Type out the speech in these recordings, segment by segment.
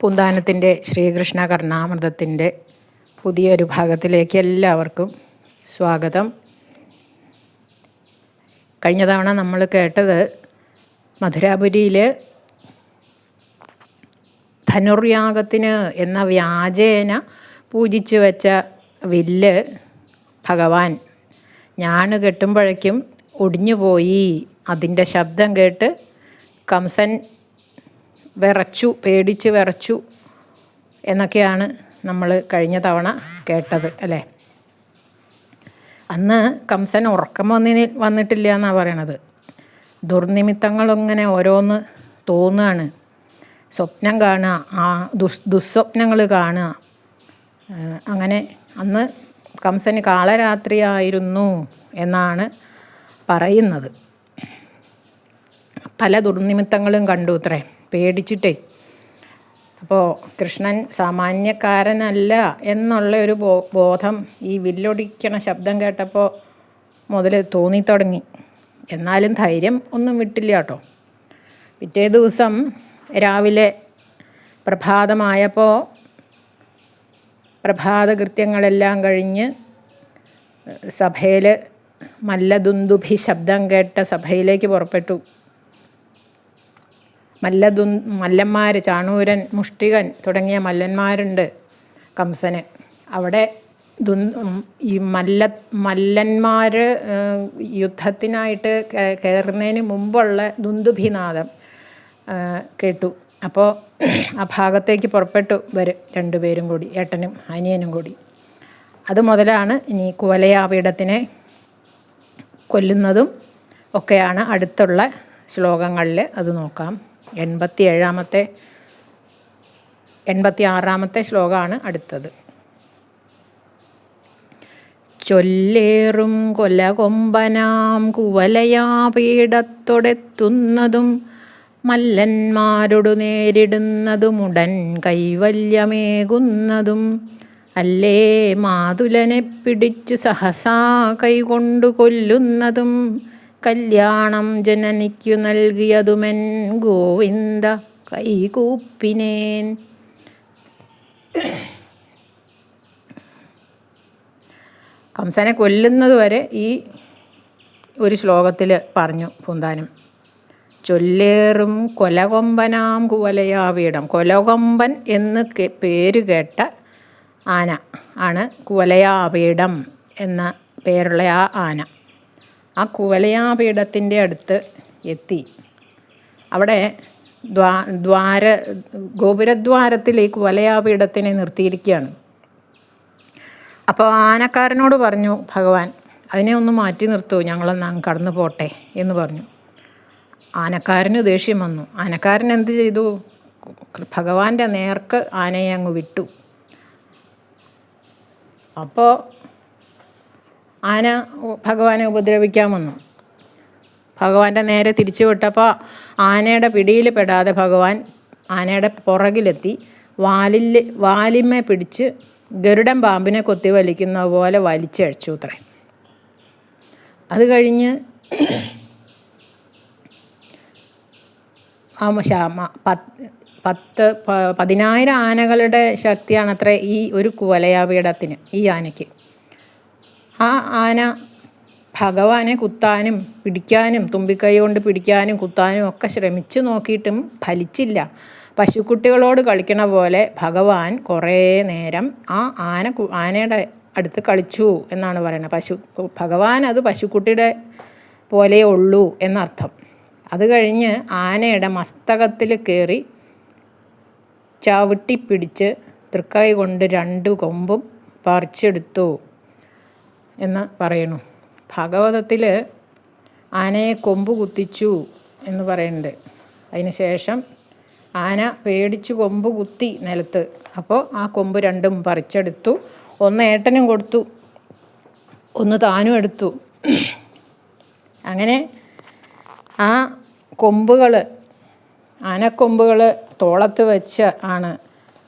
പൂന്താനത്തിന്റെ ശ്രീകൃഷ്ണ കർണാമൃതത്തിന്റെ പുതിയൊരു ഭാഗത്തിലേക്ക് എല്ലാവർക്കും സ്വാഗതം. കഴിഞ്ഞ തവണ നമ്മൾ കേട്ടത് മധുരാപുരിയിൽ ധനുർയാഗത്തിന് എന്ന വ്യാജേന പൂജിച്ചു വെച്ച വില്ല് ഭഗവാൻ ഞാണ് കെട്ടുമ്പോഴേക്കും ഒടിഞ്ഞുപോയി. അതിന്റെ ശബ്ദം കേട്ട് കംസൻ വിറച്ചു പേടിച്ച് വിറച്ചു എന്നൊക്കെയാണ് നമ്മൾ കഴിഞ്ഞ തവണ കേട്ടത് അല്ലേ? അന്ന് കംസൻ ഉറക്കം വന്നിന് വന്നിട്ടില്ല എന്നാണ് പറയണത്. ദുർനിമിത്തങ്ങളിങ്ങനെ ഓരോന്ന് തോന്നുകയാണ് സ്വപ്നം കാണുക ആ ദുസ് ദുസ്വപ്നങ്ങൾ കാണുക. അങ്ങനെ അന്ന് കംസന് കാളരാത്രിയായിരുന്നു എന്നാണ് പറയുന്നത്. പല ദുർനിമിത്തങ്ങളും കണ്ടു അത്രേ. പേടിച്ചിട്ടേ. അപ്പോൾ കൃഷ്ണൻ സാമാന്യക്കാരനല്ല എന്നുള്ള ഒരു ബോധം ഈ വില്ലൊടിക്കണ ശബ്ദം കേട്ടപ്പോൾ മുതൽ തോന്നിത്തുടങ്ങി. എന്നാലും ധൈര്യം ഒന്നും വിട്ടില്ല കേട്ടോ. പിറ്റേ ദിവസം രാവിലെ പ്രഭാതമായപ്പോൾ പ്രഭാതകൃത്യങ്ങളെല്ലാം കഴിഞ്ഞ് സഭയിൽ മല്ലദുന്ദുഭി ശബ്ദം കേട്ട സഭയിലേക്ക് പുറപ്പെട്ടു. മല്ലദു മല്ലന്മാർ ചാണൂരൻ മുഷ്ടികൻ തുടങ്ങിയ മല്ലന്മാരുണ്ട് കംസന്. അവിടെ ദു ഈ മല്ല മല്ലന്മാർ യുദ്ധത്തിനായിട്ട് കയറുന്നതിന് മുമ്പുള്ള ദുന്ദുഭിനാദം കേട്ടു. അപ്പോൾ ആ ഭാഗത്തേക്ക് പുറപ്പെട്ടു വരും രണ്ടുപേരും കൂടി ഏട്ടനും അനിയനും കൂടി. അത് മുതലാണ് ഇനി കുവലയാപീഠത്തിനെ കൊല്ലുന്നതും ഒക്കെയാണ് അടുത്തുള്ള ശ്ലോകങ്ങളിൽ അത് നോക്കാം. എൺപത്തി ഏഴാമത്തെ എൺപത്തി ആറാമത്തെ ശ്ലോകമാണ് അടുത്തത്. ചൊല്ലേറും കൊലകൊമ്പനാം കുവലയാപീഠത്തൊടെത്തുന്നതും മല്ലന്മാരോടു നേരിടുന്നതുമുടൻ കൈവല്യമേകുന്നതും അല്ലേ മാതുലനെ പിടിച്ചു സഹസാ കൈകൊണ്ടു കൊല്ലുന്നതും കല്യാണം ജനനിക്കു നൽകിയതുമെൻ ഗോവിന്ദ കൈകൂപ്പിനേൻ. കംസനെ കൊല്ലുന്നത് വരെ ഈ ഒരു ശ്ലോകത്തിൽ പറഞ്ഞു പൂന്താനം. ചൊല്ലേറും കൊലകൊമ്പനാം കുവലയാവീടം. കൊലകൊമ്പൻ എന്ന് പേര് കേട്ട ആന ആണ് കുവലയാവീടം എന്ന പേരുള്ള ആ ആന. ആ കുവലയാപീഠത്തിന്റെ അടുത്ത് എത്തി. അവിടെ ദ്വാ ദ്വാര ഗോപുരദ്വാരത്തിൽ ഈ കുവലയാപീഠത്തിനെ നിർത്തിയിരിക്കുകയാണ്. അപ്പോൾ ആനക്കാരനോട് പറഞ്ഞു ഭഗവാൻ അതിനെ ഒന്ന് മാറ്റി നിർത്തൂ ഞങ്ങളൊന്ന് കടന്നു പോട്ടെ എന്ന് പറഞ്ഞു. ആനക്കാരന് ദേഷ്യം വന്നു. ആനക്കാരൻ എന്ത് ചെയ്തു? ഭഗവാന്റെ നേർക്ക് ആനയെ അങ്ങ് വിട്ടു. അപ്പോൾ ആന ഭഗവാനെ ഉപദ്രവിക്കാൻ വന്നു ഭഗവാന്റെ നേരെ തിരിച്ചു വിട്ടപ്പോൾ ആനയുടെ പിടിയിൽ പെടാതെ ഭഗവാൻ ആനയുടെ പുറകിലെത്തി വാലിൽ വാലിമ്മ പിടിച്ച് ഗരുഡൻ പാമ്പിനെ കൊത്തി വലിക്കുന്ന പോലെ വലിച്ചഴിച്ചു അത്രേ. അത് കഴിഞ്ഞ് പത്ത് പത്ത് പതിനായിരം ആനകളുടെ ശക്തിയാണത്രേ ഈ ഒരു കുവലയാപീഠത്തിന് ഈ ആനയ്ക്ക്. ആ ആന ഭഗവാനെ കുത്താനും പിടിക്കാനും തുമ്പിക്കൈ കൊണ്ട് പിടിക്കാനും കുത്താനും ഒക്കെ ശ്രമിച്ചു നോക്കിയിട്ടും ഫലിച്ചില്ല. പശുക്കുട്ടികളോട് കളിക്കണ പോലെ ഭഗവാൻ കുറേ നേരം ആ ആന ആനയുടെ അടുത്ത് കളിച്ചു എന്നാണ് പറയുന്നത്. പശു ഭഗവാൻ അത് പശുക്കുട്ടിയുടെ പോലെ ഉള്ളൂ എന്നർത്ഥം. അത് കഴിഞ്ഞ് ആനയുടെ മസ്തകത്തിൽ കയറി ചവിട്ടി പിടിച്ച് തൃക്കൈ കൊണ്ട് രണ്ട് കൊമ്പും പറിച്ചെടുത്തു. എന്ന് പറയുന്നു. ഭാഗവതത്തിൽ ആനയെ കൊമ്പ് കുത്തിച്ചു എന്ന് പറയുന്നുണ്ട്. അതിന് ശേഷം ആന പേടിച്ച് കൊമ്പ് കുത്തി നിലത്ത്. അപ്പോൾ ആ കൊമ്പ് രണ്ടും പറിച്ചെടുത്തു. ഒന്ന് ഏട്ടനും കൊടുത്തു. ഒന്ന് താനും എടുത്തു. അങ്ങനെ ആ കൊമ്പുകൾ ആനക്കൊമ്പുകൾ തോളത്ത് വെച്ച് ആണ്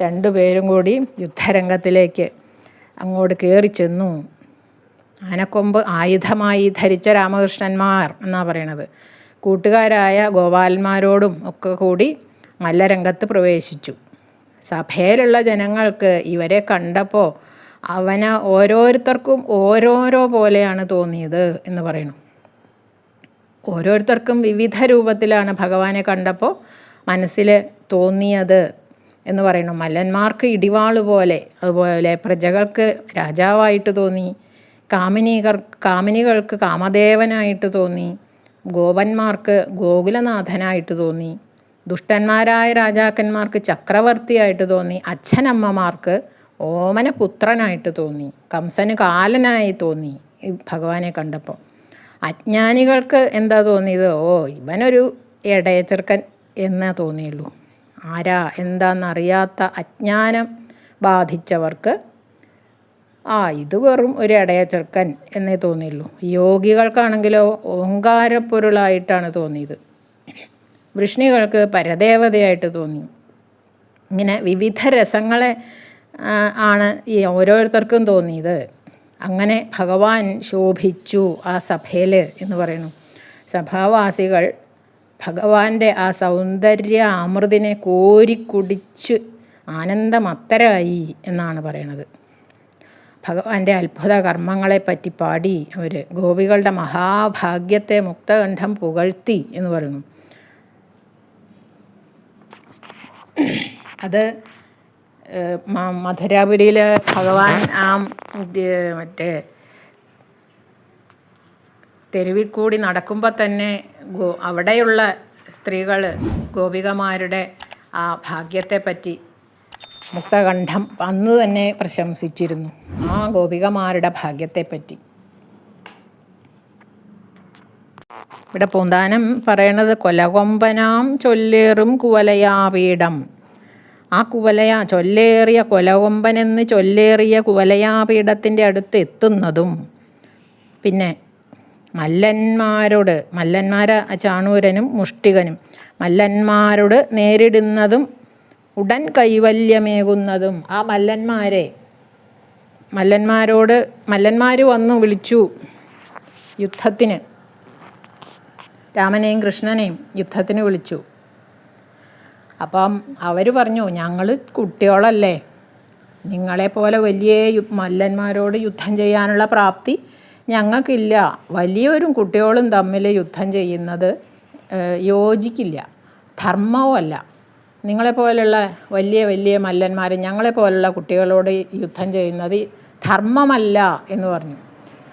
രണ്ടുപേരും കൂടി യുദ്ധരംഗത്തിലേക്ക് അങ്ങോട്ട് കയറി ചെന്നു. ആനക്കൊമ്പ് ആയുധമായി ധരിച്ച രാമകൃഷ്ണന്മാർ എന്നാണ് പറയണത്. കൂട്ടുകാരായ ഗോപാലന്മാരോടും ഒക്കെ കൂടി മല്ലരംഗത്ത് പ്രവേശിച്ചു. സഭയിലുള്ള ജനങ്ങൾക്ക് ഇവരെ കണ്ടപ്പോൾ അവന് ഓരോരുത്തർക്കും ഓരോരോ പോലെയാണ് തോന്നിയത് എന്ന് പറയുന്നു. ഓരോരുത്തർക്കും വിവിധ രൂപത്തിലാണ് ഭഗവാനെ കണ്ടപ്പോൾ മനസ്സിൽ തോന്നിയത് എന്ന് പറയുന്നു. മല്ലന്മാർക്ക് ഇടിവാൾ പോലെ അതുപോലെ പ്രജകൾക്ക് രാജാവായിട്ട് തോന്നി. കാമിനികർ കാമിനികൾക്ക് കാമദേവനായിട്ട് തോന്നി. ഗോപന്മാർക്ക് ഗോകുലനാഥനായിട്ട് തോന്നി. ദുഷ്ടന്മാരായ രാജാക്കന്മാർക്ക് ചക്രവർത്തിയായിട്ട് തോന്നി. അച്ഛനമ്മമാർക്ക് ഓമനപുത്രനായിട്ട് തോന്നി. കംസന് കാലനായി തോന്നി ഭഗവാനെ കണ്ടപ്പോൾ. അജ്ഞാനികൾക്ക് എന്താ തോന്നിയത്? ഓ ഇവനൊരു ഇടയച്ചെറുക്കൻ എന്നേ തോന്നിയുള്ളൂ. ആരാ? എന്താണെന്നറിയാത്ത അജ്ഞാനം ബാധിച്ചവർക്ക് ആ ഇത് വെറും ഒരു ഇടയച്ചെറുക്കൻ എന്നേ തോന്നിയുള്ളൂ. യോഗികൾക്കാണെങ്കിലോ ഓങ്കാരപ്പൊരുളായിട്ടാണ് തോന്നിയത്. വൃഷ്ണികൾക്ക് പരദേവതയായിട്ട് തോന്നി. ഇങ്ങനെ വിവിധ രസങ്ങളെ ആണ് ഈ ഓരോരുത്തർക്കും തോന്നിയത്. അങ്ങനെ ഭഗവാൻ ശോഭിച്ചു ആ സഭയിൽ എന്ന് പറയുന്നു. സഭാവാസികൾ ഭഗവാന്റെ ആ സൗന്ദര്യ അമൃതിനെ കോരിക്കുടിച്ച് ആനന്ദമത്തരായി എന്നാണ് പറയണത് ഭഗവാന്റെ അത്ഭുത കർമ്മങ്ങളെപ്പറ്റി പാടി അവർ ഗോപികളുടെ മഹാഭാഗ്യത്തെ മുക്തകണ്ഠം പുകഴ്ത്തി എന്ന് പറയുന്നു. അത് മധുരാപുരിയിൽ ഭഗവാൻ ആ മറ്റേ തെരുവിൽ കൂടി നടക്കുമ്പോൾ തന്നെ ഗോ അവിടെയുള്ള സ്ത്രീകൾ ഗോപികമാരുടെ ആ ഭാഗ്യത്തെപ്പറ്റി മുക്തകണ്ഠം അന്ന് തന്നെ പ്രശംസിച്ചിരുന്നു. ആ ഗോപികമാരുടെ ഭാഗ്യത്തെപ്പറ്റി. ഇവിടെ പൂന്താനം പറയണത് കൊലകൊമ്പനാം ചൊല്ലേറും കുവലയാപീഠം. ആ കുവലയ ചൊല്ലേറിയ കൊലകൊമ്പനെന്ന് ചൊല്ലേറിയ കുവലയാപീഠത്തിന്റെ അടുത്ത് എത്തുന്നതും പിന്നെ മല്ലന്മാരോട് മല്ലന്മാര ചാണൂരനും മുഷ്ടികനും മല്ലന്മാരോട് നേരിടുന്നതും ഉടൻ കൈവല്യമേകുന്നതും ആ മല്ലന്മാരെ. മല്ലന്മാരോട് മല്ലന്മാർ വന്നു വിളിച്ചു യുദ്ധത്തിന്. രാമനെയും കൃഷ്ണനെയും യുദ്ധത്തിന് വിളിച്ചു. അപ്പം അവർ പറഞ്ഞു ഞങ്ങൾ കുട്ടികളല്ലേ. നിങ്ങളെപ്പോലെ വലിയ മല്ലന്മാരോട് യുദ്ധം ചെയ്യാനുള്ള പ്രാപ്തി ഞങ്ങൾക്കില്ല. വലിയവരും കുട്ടികളും തമ്മിൽ യുദ്ധം ചെയ്യുന്നത് യോജിക്കില്ല. ധർമ്മവും അല്ല നിങ്ങളെപ്പോലുള്ള വലിയ വലിയ മല്ലന്മാർ ഞങ്ങളെപ്പോലുള്ള കുട്ടികളോട് യുദ്ധം ചെയ്യുന്നത് ധർമ്മമല്ല എന്ന് പറഞ്ഞു.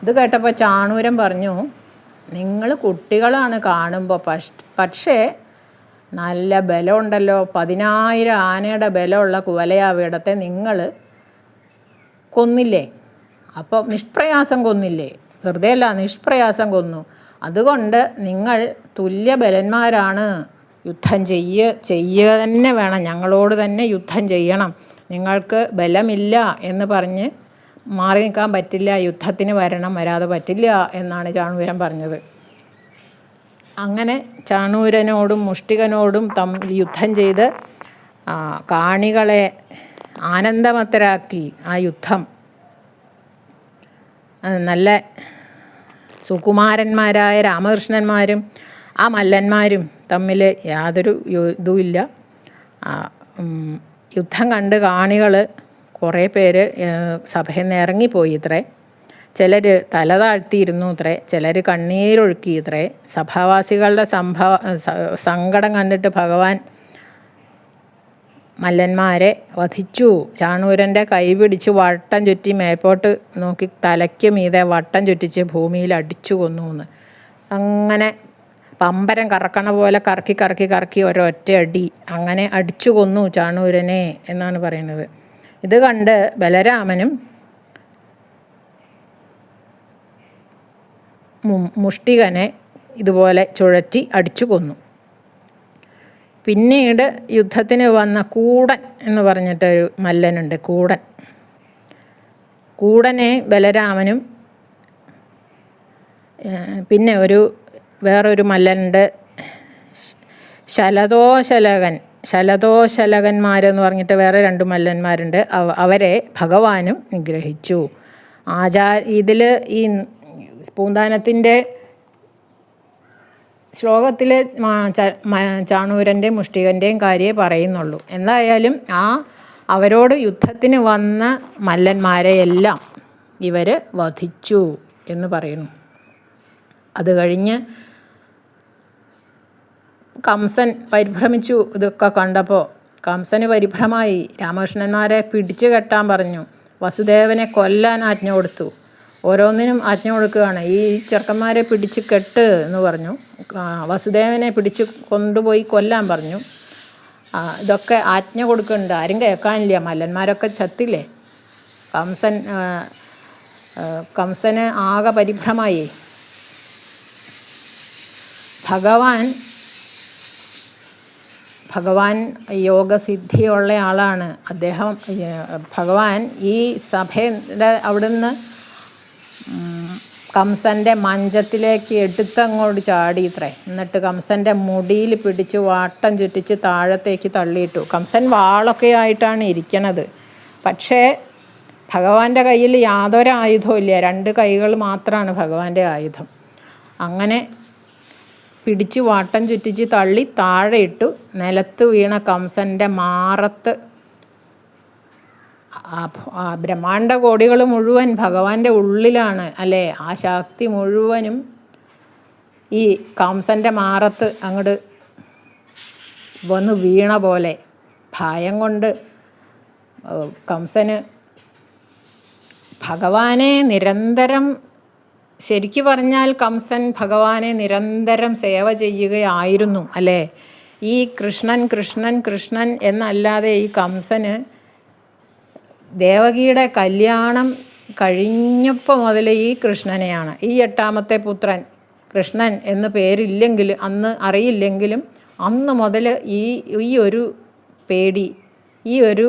ഇത് കേട്ടപ്പോൾ ചാണൂരം പറഞ്ഞു നിങ്ങൾ കുട്ടികളാണ് കാണുമ്പോൾ പക്ഷ നല്ല ബലമുണ്ടല്ലോ പതിനായിരം ആനയുടെ ബലമുള്ള കുവലയാവിടത്തെ നിങ്ങൾ കൊന്നില്ലേ? അപ്പോൾ നിഷ്പ്രയാസം കൊന്നില്ലേ? വെറുതെയല്ല നിഷ്പ്രയാസം കൊന്നു. അതുകൊണ്ട് നിങ്ങൾ തുല്യബലന്മാരാണ് യുദ്ധം ചെയ്യ ചെയ്യുക തന്നെ വേണം. ഞങ്ങളോട് തന്നെ യുദ്ധം ചെയ്യണം. നിങ്ങൾക്ക് ബലമില്ല എന്ന് പറഞ്ഞ് മാറി നിൽക്കാൻ പറ്റില്ല. യുദ്ധത്തിന് വരണം വരാതെ പറ്റില്ല എന്നാണ് ചാണൂരൻ പറഞ്ഞത്. അങ്ങനെ ചാണൂരനോടും മുഷ്ടികനോടും തം യുദ്ധം ചെയ്ത് കാണികളെ ആനന്ദമത്തരാക്കി ആ യുദ്ധം. നല്ല സുകുമാരന്മാരായ രാമകൃഷ്ണന്മാരും ആ മല്ലന്മാരും തമ്മിൽ യാതൊരു ഇതുമില്ല. യുദ്ധം കണ്ട് കാണികൾ കുറേ പേര് സഭയിൽ നിന്ന് ഇറങ്ങിപ്പോയി ഇത്രേ. ചിലർ തല താഴ്ത്തിയിരുന്നു ഇത്രേ. ചിലർ കണ്ണീരൊഴുക്കി ഇത്രേ. സഭാവാസികളുടെ സംഭവ സങ്കടം കണ്ടിട്ട് ഭഗവാൻ മല്ലന്മാരെ വധിച്ചു. ചാണൂരന്റെ കൈ പിടിച്ച് വട്ടം ചുറ്റി മേപ്പോട്ട് നോക്കി തലയ്ക്ക് മീതെ വട്ടം ചുറ്റിച്ച് ഭൂമിയിൽ അടിച്ചു കൊന്നു എന്ന്. അങ്ങനെ പമ്പരം കറക്കണ പോലെ കറക്കി കറക്കി കറക്കി ഒരൊറ്റ അടി അങ്ങനെ അടിച്ചു കൊന്നു ചാണൂരനെ എന്നാണ് പറയുന്നത്. ഇത് കണ്ട് ബലരാമനും മുഷ്ടികനെ ഇതുപോലെ ചുഴറ്റി അടിച്ചു കൊന്നു. പിന്നീട് യുദ്ധത്തിന് വന്ന കൂടൻ എന്ന് പറഞ്ഞിട്ടൊരു മല്ലനുണ്ട് കൂടൻ. കൂടനെ ബലരാമനും പിന്നെ ഒരു വേറൊരു മല്ലനുണ്ട്. ശലതോശലകൻ ശലതോശലകന്മാരെന്ന് പറഞ്ഞിട്ട് വേറെ രണ്ട് മല്ലന്മാരുണ്ട്. അവ അവരെ ഭഗവാനും നിഗ്രഹിച്ചു. ആചാ ഇതിൽ ഈ പൂന്താനത്തിന്റെ ശ്ലോകത്തിൽ ചാണൂരന്റെയും മുഷ്ടികന്റെയും കാര്യേ പറയുന്നുള്ളൂ. എന്തായാലും ആ അവരോട് യുദ്ധത്തിന് വന്ന മല്ലന്മാരെയെല്ലാം ഇവർ വധിച്ചു എന്ന് പറയുന്നു. അത് കഴിഞ്ഞ് കംസൻ പരിഭ്രമിച്ചു ഇതൊക്കെ കണ്ടപ്പോൾ കംസന് പരിഭ്രമായി. രാമകൃഷ്ണന്മാരെ പിടിച്ചു കെട്ടാൻ പറഞ്ഞു. വസുദേവനെ കൊല്ലാൻ ആജ്ഞ കൊടുത്തു. ഓരോന്നിനും ആജ്ഞ കൊടുക്കുകയാണ്. ഈ ചെറുക്കന്മാരെ പിടിച്ച് കെട്ട് എന്ന് പറഞ്ഞു. വസുദേവനെ പിടിച്ച് കൊണ്ടുപോയി കൊല്ലാൻ പറഞ്ഞു. ഇതൊക്കെ ആജ്ഞ കൊടുക്കുന്നുണ്ട്. ആരും കേൾക്കാനില്ല. മല്ലന്മാരൊക്കെ ചത്തില്ലേ? കംസൻ കംസന് ആകെ പരിഭ്രമായി. ഭഗവാൻ ഭഗവാൻ യോഗസിദ്ധിയുള്ള ആളാണ് അദ്ദേഹം ഭഗവാൻ ഈ സഭയുടെ അവിടുന്ന് കംസന്റെ മഞ്ചത്തിലേക്ക് എടുത്തങ്ങോട്ട് ചാടി ഇത്രേ എന്നിട്ട് കംസന്റെ മുടിയിൽ പിടിച്ച് വാട്ടം ചുറ്റിച്ച് താഴത്തേക്ക് തള്ളിയിട്ടു. കംസൻ വാളൊക്കെ ആയിട്ടാണ് ഇരിക്കണത്. പക്ഷേ ഭഗവാന്റെ കയ്യിൽ യാതൊരു ആയുധവും ഇല്ല രണ്ട് കൈകൾ മാത്രമാണ് ഭഗവാന്റെ ആയുധം. അങ്ങനെ പിടിച്ച് വാട്ടം ചുറ്റിച്ച് തള്ളി താഴെ ഇട്ടു. നിലത്ത് വീണ കംസന്റെ മാറത്ത്. ബ്രഹ്മാണ്ട കോടികൾ മുഴുവൻ ഭഗവാന്റെ ഉള്ളിലാണ് അല്ലേ? ആ ശക്തി മുഴുവനും ഈ കംസന്റെ മാറത്ത് അങ്ങോട്ട് വന്ന് വീണ പോലെ. ഭയം കൊണ്ട് കംസന് ഭഗവാനെ നിരന്തരം ശരിക്കു പറഞ്ഞാൽ കംസൻ ഭഗവാനെ നിരന്തരം സേവ ചെയ്യുകയായിരുന്നു അല്ലേ? ഈ കൃഷ്ണൻ കൃഷ്ണൻ കൃഷ്ണൻ എന്നല്ലാതെ ഈ കംസന് ദേവകിയുടെ കല്യാണം കഴിഞ്ഞപ്പോൾ മുതൽ ഈ കൃഷ്ണനെയാണ്. ഈ എട്ടാമത്തെ പുത്രൻ കൃഷ്ണൻ എന്ന് പേരില്ലെങ്കിൽ അന്ന് അറിയില്ലെങ്കിലും അന്ന് മുതൽ ഈ ഈ ഒരു പേടി ഈ ഒരു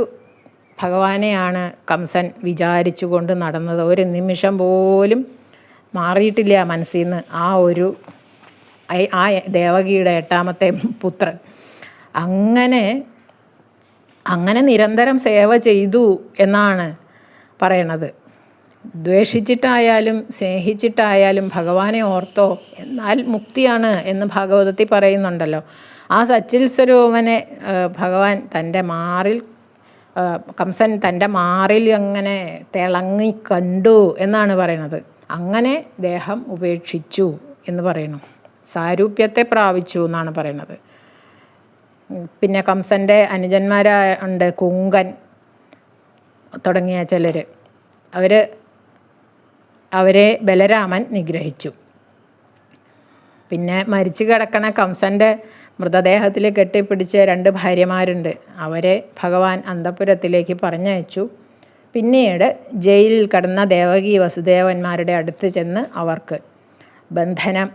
ഭഗവാനെയാണ് കംസൻ വിചാരിച്ചുകൊണ്ട് നടന്നത്. ഒരു നിമിഷം പോലും മാറിയിട്ടില്ല മനസ്സിൽ നിന്ന് ആ ഒരു ആ ദേവകിയുടെ എട്ടാമത്തെ പുത്രൻ. അങ്ങനെ അങ്ങനെ നിരന്തരം സേവ ചെയ്തു എന്നാണ് പറയണത്. ദ്വേഷിച്ചിട്ടായാലും സ്നേഹിച്ചിട്ടായാലും ഭഗവാനെ ഓർത്തോ എന്നാൽ മുക്തിയാണ് എന്ന് ഭാഗവതത്തിൽ പറയുന്നുണ്ടല്ലോ. ആ സച്ചിൽ സ്വരൂപനെ ഭഗവാൻ തന്റെ മാറിൽ കംസൻ തന്റെ മാറിൽ അങ്ങനെ തിളങ്ങി കണ്ടു എന്നാണ് പറയണത്. അങ്ങനെ ദേഹം ഉപേക്ഷിച്ചു എന്ന് പറയുന്നു. സാരൂപ്യത്തെ പ്രാപിച്ചു എന്നാണ് പറയുന്നത്. പിന്നെ കംസന്റെ അനുജന്മാരുണ്ട് കുങ്കൻ തുടങ്ങിയ ചിലർ അവർ അവരെ ബലരാമൻ നിഗ്രഹിച്ചു. പിന്നെ മരിച്ചു കിടക്കണ കംസന്റെ മൃതദേഹത്തിൽ കെട്ടിപ്പിടിച്ച രണ്ട് ഭാര്യമാരുണ്ട്. അവരെ ഭഗവാൻ അന്തപുരത്തിലേക്ക് പറഞ്ഞയച്ചു. പിന്നീട് ജയിലിൽ കടന്ന ദേവകി വസുദേവന്മാരുടെ അടുത്ത് ചെന്ന് അവർക്ക് ബന്ധനം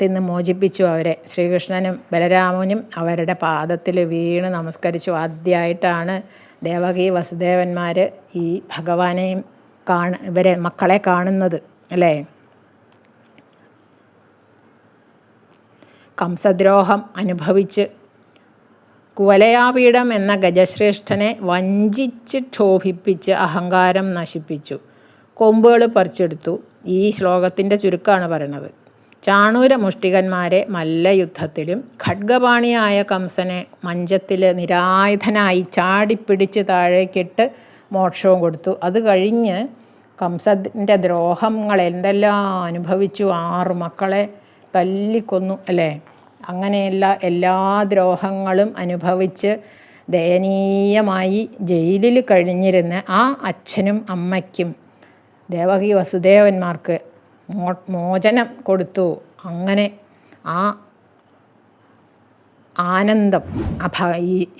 തിന്ന് മോചിപ്പിച്ചു അവരെ. ശ്രീകൃഷ്ണനും ബലരാമനും അവരുടെ പാദത്തിൽ വീണ് നമസ്കരിച്ചു. ആദ്യമായിട്ടാണ് ദേവകി വസുദേവന്മാർ ഈ ഭഗവാനെയും കാണ ഇവരെ മക്കളെ കാണുന്നത് അല്ലേ? കംസദ്രോഹം അനുഭവിച്ച് കുവലയാപീഠം എന്ന ഗജശ്രേഷ്ഠനെ വഞ്ചിച്ച് ക്ഷോഭിപ്പിച്ച് അഹങ്കാരം നശിപ്പിച്ചു. കൊമ്പുകൾ പറിച്ചെടുത്തു. ഈ ശ്ലോകത്തിന്റെ ചുരുക്കമാണ് പറയണത്. ചാണൂര മുഷ്ടികന്മാരെ മല്ലയുദ്ധത്തിലും ഖഡ്ഗപാണിയായ കംസനെ മഞ്ചത്തിൽ നിരായുധനായി ചാടിപ്പിടിച്ച് താഴേക്കിട്ട് മോക്ഷവും കൊടുത്തു. അത് കഴിഞ്ഞ് കംസത്തിന്റെ ദ്രോഹങ്ങൾ എന്തെല്ലാം അനുഭവിച്ചു. ആറു മക്കളെ തല്ലിക്കൊന്നു അല്ലേ? അങ്ങനെയുള്ള എല്ലാ ദ്രോഹങ്ങളും അനുഭവിച്ച് ദയനീയമായി ജയിലിൽ കഴിഞ്ഞിരുന്ന ആ അച്ഛനും അമ്മയ്ക്കും ദേവകി വസുദേവന്മാർക്ക് മോചനം കൊടുത്തു. അങ്ങനെ ആ ആനന്ദം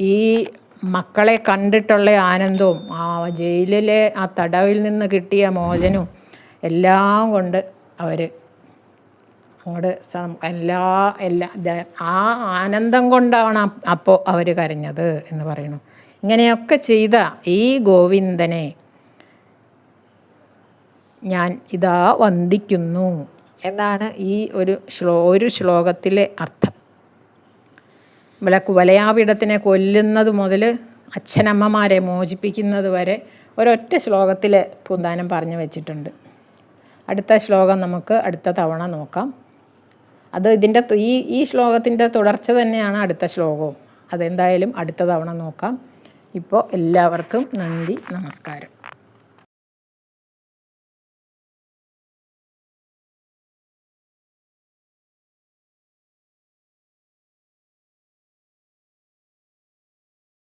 ഈ മക്കളെ കണ്ടിട്ടുള്ള ആനന്ദവും ആ ജയിലിലെ ആ തടവിൽ നിന്ന് കിട്ടിയ മോചനവും എല്ലാം കൊണ്ട് അവർ അങ്ങോട്ട് എല്ലാ എല്ലാ ആ ആനന്ദം കൊണ്ടാണ് അപ്പോൾ അവർ കരഞ്ഞത് എന്ന് പറയുന്നു. ഇങ്ങനെയൊക്കെ ചെയ്ത ഈ ഗോവിന്ദനെ ഞാൻ ഇതാ വന്ദിക്കുന്നു എന്നാണ് ഈ ഒരു ശ്ലോ ഒരു ശ്ലോകത്തിലെ അർത്ഥം. ഇവിടെ വലയാപീഠത്തിനെ കൊല്ലുന്നത് മുതൽ അച്ഛനമ്മമാരെ മോചിപ്പിക്കുന്നത് വരെ ഒരൊറ്റ ശ്ലോകത്തിലെ പൂന്താനം പറഞ്ഞു വെച്ചിട്ടുണ്ട്. അടുത്ത ശ്ലോകം നമുക്ക് അടുത്ത തവണ നോക്കാം. അത് ഇതിന്റെ ഈ ഈ ശ്ലോകത്തിന്റെ തുടർച്ച തന്നെയാണ് അടുത്ത ശ്ലോകവും. അതെന്തായാലും അടുത്ത തവണ നോക്കാം. ഇപ്പോൾ എല്ലാവർക്കും നന്ദി നമസ്കാരം.